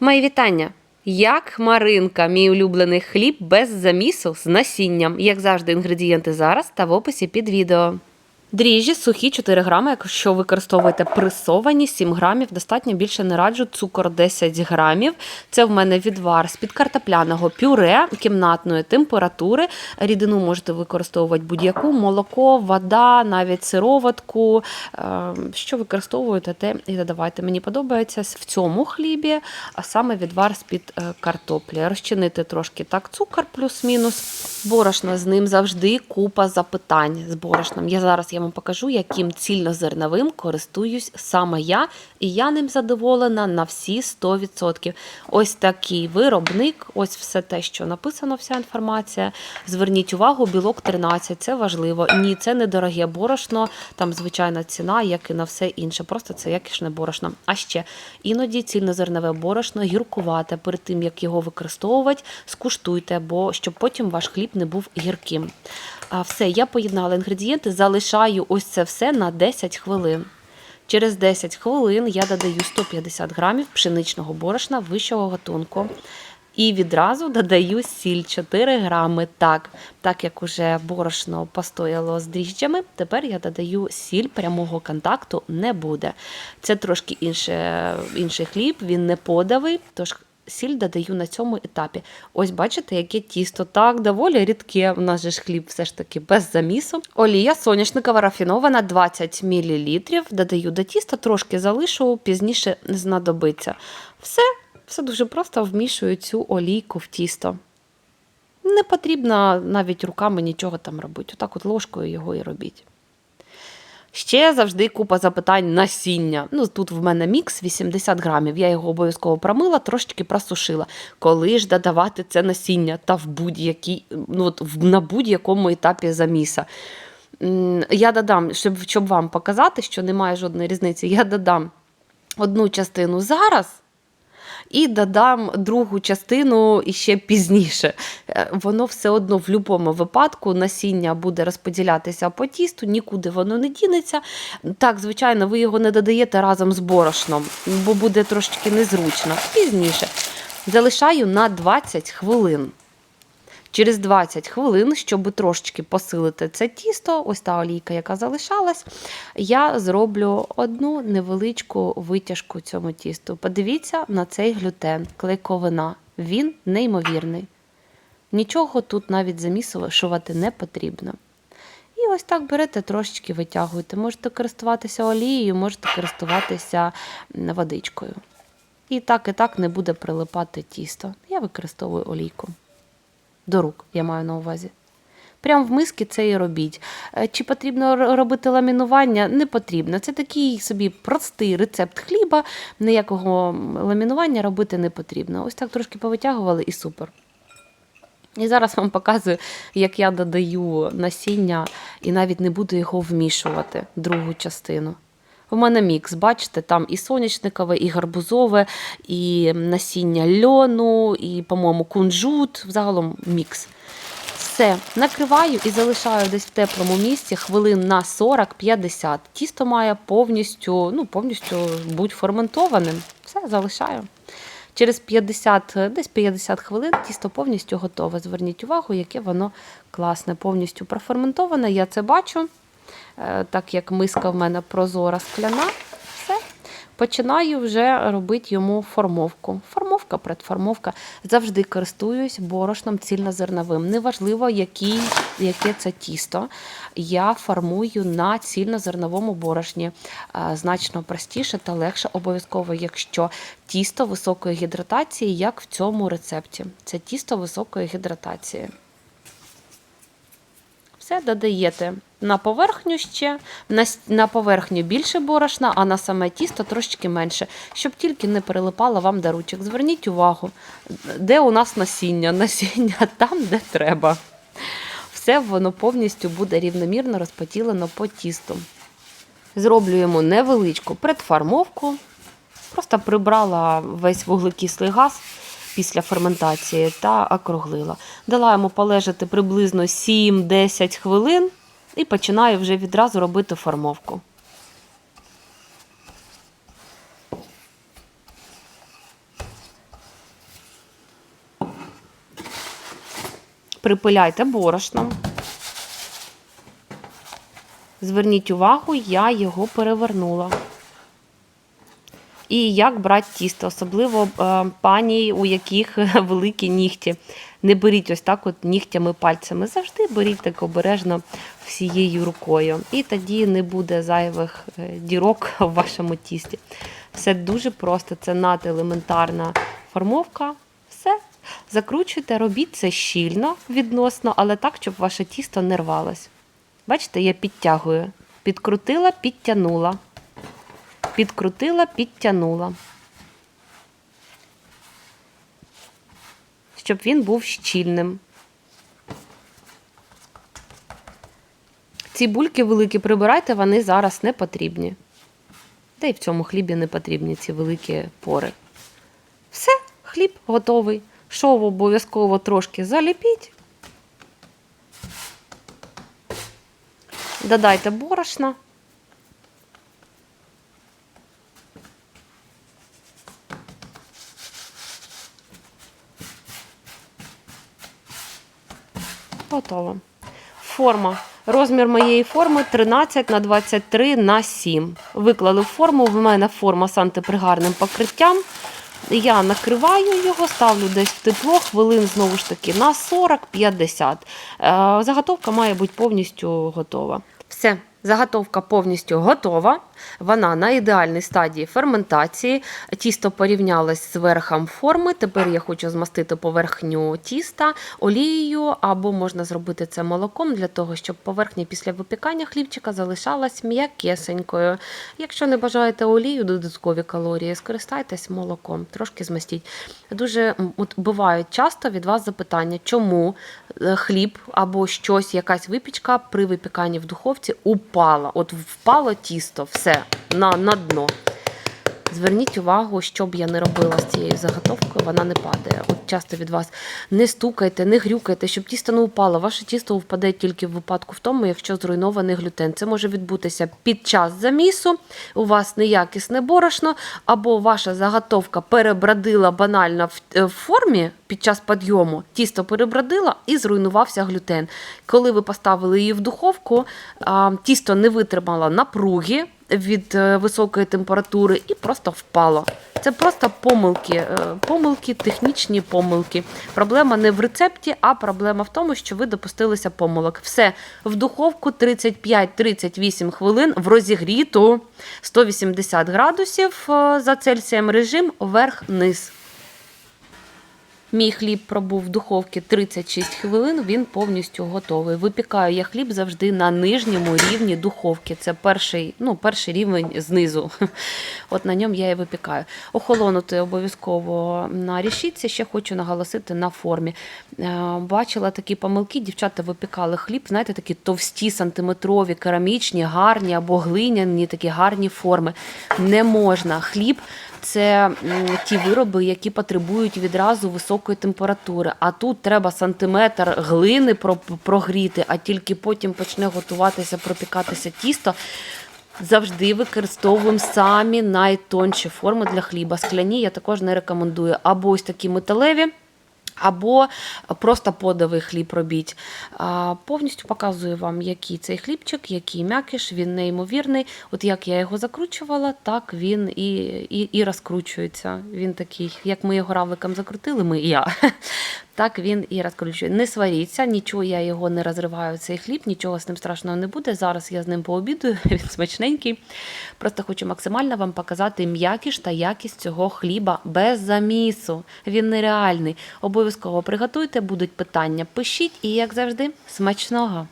Мої вітання! Як хмаринка, мій улюблений хліб без замісу з насінням. Як завжди, інгредієнти зараз та в описі під відео. Дріжджі сухі 4 грами, якщо використовуєте пресовані 7 грамів, достатньо більше не раджу, цукор 10 грамів. Це в мене відвар з-під картопляного пюре кімнатної температури. Рідину можете використовувати будь-яку, молоко, вода, навіть сироватку. Е, Що використовуєте, те і додавайте. Мені подобається в цьому хлібі, а саме відвар з-під е, картоплі. Розчинити трошки так цукор плюс-мінус. Борошно з ним завжди купа запитань з борошном. Я зараз я вам покажу, яким цільнозерновим користуюсь саме я, і я ним задоволена на всі 100%. Ось такий виробник, ось все те, що написано, вся інформація. Зверніть увагу, білок 13, це важливо. Ні, це не дороге борошно, там звичайна ціна, як і на все інше. Просто це якісне борошно. А ще іноді цільнозернове борошно гіркувате. Перед тим як його використовувати, скуштуйте, бо щоб потім ваш хліб не був гірким. А все, я поєднала інгредієнти, залишаю ось це все на 10 хвилин. Через 10 хвилин я додаю 150 грамів пшеничного борошна вищого гатунку. І відразу додаю сіль 4 грами. Так, так як уже борошно постояло з дріжджами, тепер я додаю сіль прямого контакту не буде. Це трошки інше, інший хліб, він не подавий, тож сіль додаю на цьому етапі. Ось бачите, яке тісто. Так, доволі рідке. У нас же ж хліб все ж таки без замісу. Олія соняшникова рафінована 20 мл. Додаю до тіста, трошки залишу, пізніше знадобиться. Все, все дуже просто вмішую цю олійку в тісто. Не потрібно навіть руками нічого там робити. Отак от ложкою його і робіть. Ще завжди купа запитань насіння. Ну, тут в мене мікс 80 грамів. Я його обов'язково промила, трошечки просушила. Коли ж додавати це насіння та в будь-якій, ну, от на будь-якому етапі заміса. Я додам, щоб, щоб вам показати, що немає жодної різниці, я додам одну частину зараз. І додам другу частину іще пізніше. Е, Воно все одно в будь-якому випадку насіння буде розподілятися по тісту, нікуди воно не дінеться. Так, звичайно, ви його не додаєте разом з борошном, бо буде трошечки незручно. Пізніше. Залишаю на 20 хвилин. Через 20 хвилин, щоб трошечки посилити це тісто, ось та олійка, яка залишалась, я зроблю одну невеличку витяжку цьому тісту. Подивіться на цей глютен, клейковина. Він неймовірний. Нічого тут навіть замішувати не потрібно. І ось так берете, трошечки витягуєте. Можете користуватися олією, можете користуватися водичкою. І так, і так не буде прилипати тісто. Я використовую олійку до рук, я маю на увазі. Прям в миски це і робіть. Е, Чи потрібно робити ламінування? Не потрібно. Це такий собі простий рецепт хліба, ніякого ламінування робити не потрібно. Ось так трошки повитягували і супер. І зараз вам показую, як я додаю насіння і навіть не буду його вмішувати, другу частину. У мене мікс, бачите, там і соняшникове, і гарбузове, і насіння льону, і, по-моєму, кунжут. Взагалом мікс. Все, накриваю і залишаю десь в теплому місці хвилин на 40-50. Тісто має повністю, ну, повністю бути ферментованим. Все, залишаю. Через 50, десь 50 хвилин тісто повністю готове. Зверніть увагу, яке воно класне, повністю проферментоване. Я це бачу, так як миска в мене прозора скляна. Все. Починаю вже робити йому формовку. Формовка, предформовка. Завжди користуюсь борошном цільнозерновим. Неважливо, який, яке це тісто. Я формую на цільнозерновому борошні. Е, Значно простіше та легше обов'язково, якщо тісто високої гідратації, як в цьому рецепті. Це тісто високої гідратації. Все додаєте на поверхню ще, на, на поверхню більше борошна, а на саме тісто трошечки менше, щоб тільки не перелипало вам до ручок. Зверніть увагу, де у нас насіння? Насіння там, де треба. Все воно повністю буде рівномірно розподілено по тісту. Зроблюємо невеличку предфармовку. Просто прибрала весь вуглекислий газ після ферментації та округлила. Дала йому полежати приблизно 7-10 хвилин і починаю вже відразу робити формовку. Припиляйте борошном. Зверніть увагу, я його перевернула. І як брати тісто, особливо е, пані, у яких великі нігті. Не беріть ось так от нігтями пальцями. Завжди беріть так обережно всією рукою. І тоді не буде зайвих е, дірок в вашому тісті. Все дуже просто, це наделементарна формовка. Все. Закручуйте, робіть це щільно відносно, але так, щоб ваше тісто не рвалось. Бачите, я підтягую. Підкрутила, підтягнула. Підкрутила, підтягнула. Щоб він був щільним. Ці бульки великі прибирайте, вони зараз не потрібні. Та й в цьому хлібі не потрібні ці великі пори. Все, хліб готовий. Шов обов'язково трошки заліпіть. Додайте борошна. Готово. Форма. Розмір моєї форми 13 на 23 на 7. Виклали форму. В мене форма з антипригарним покриттям. Я накриваю його, ставлю десь в тепло, хвилин знову ж таки на 40-50. Е, Заготовка має бути повністю готова. Все, заготовка повністю готова. Вона на ідеальній стадії ферментації. Тісто порівнялось з верхом форми. Тепер я хочу змастити поверхню тіста олією, або можна зробити це молоком для того, щоб поверхня після випікання хлібчика залишалась м'якесенькою. Якщо не бажаєте олію, додаткові калорії, скористайтесь молоком, трошки змастіть. Дуже от бувають часто від вас запитання, чому е, хліб або щось, якась випічка при випіканні в духовці упала. От впало тісто, все на, на дно. Зверніть увагу, що б я не робила з цією заготовкою, вона не падає. От часто від вас не стукайте, не грюкайте, щоб тісто не упало. Ваше тісто впаде тільки в випадку в тому, якщо зруйнований глютен. Це може відбутися під час замісу, у вас неякісне борошно, або ваша заготовка перебродила банально е, в формі під час підйому, тісто перебродила і зруйнувався глютен. Коли ви поставили її в духовку, тісто не витримало напруги від е, високої температури і просто впало. Це просто помилки, е, помилки, технічні помилки. Проблема не в рецепті, а проблема в тому, що ви допустилися помилок. Все в духовку 35-38 хвилин в розігріту 180 градусів е, за Цельсієм режим вверх-низ. Мій хліб пробув в духовці 36 хвилин, він повністю готовий. Випікаю я хліб завжди на нижньому рівні духовки. Це перший, ну, перший рівень знизу. От на ньому я і випікаю. Охолонути обов'язково на рішітці. Ще хочу наголосити на формі. Е, Бачила такі помилки, дівчата випікали хліб, знаєте, такі товсті, сантиметрові, керамічні, гарні або глиняні, такі гарні форми. Не можна. Хліб це ті вироби, які потребують відразу високої температури. А тут треба сантиметр глини про- прогріти, а тільки потім почне готуватися, пропікатися тісто. Завжди використовуємо самі найтонші форми для хліба. Скляні я також не рекомендую. Або ось такі металеві. Або просто подовий хліб робіть. Повністю показую вам, який цей хлібчик, який м'якиш, він неймовірний. От як я його закручувала, так він і, і, і розкручується. Він такий, як ми його равликом закрутили, ми і я. Так він і розкручує. Не сваріться, нічого я його не розриваю, цей хліб, нічого з ним страшного не буде. Зараз я з ним пообідаю, він смачненький. Просто хочу максимально вам показати м'якіш та якість цього хліба без замісу. Він нереальний. Обов'язково приготуйте, будуть питання, пишіть і, як завжди, смачного!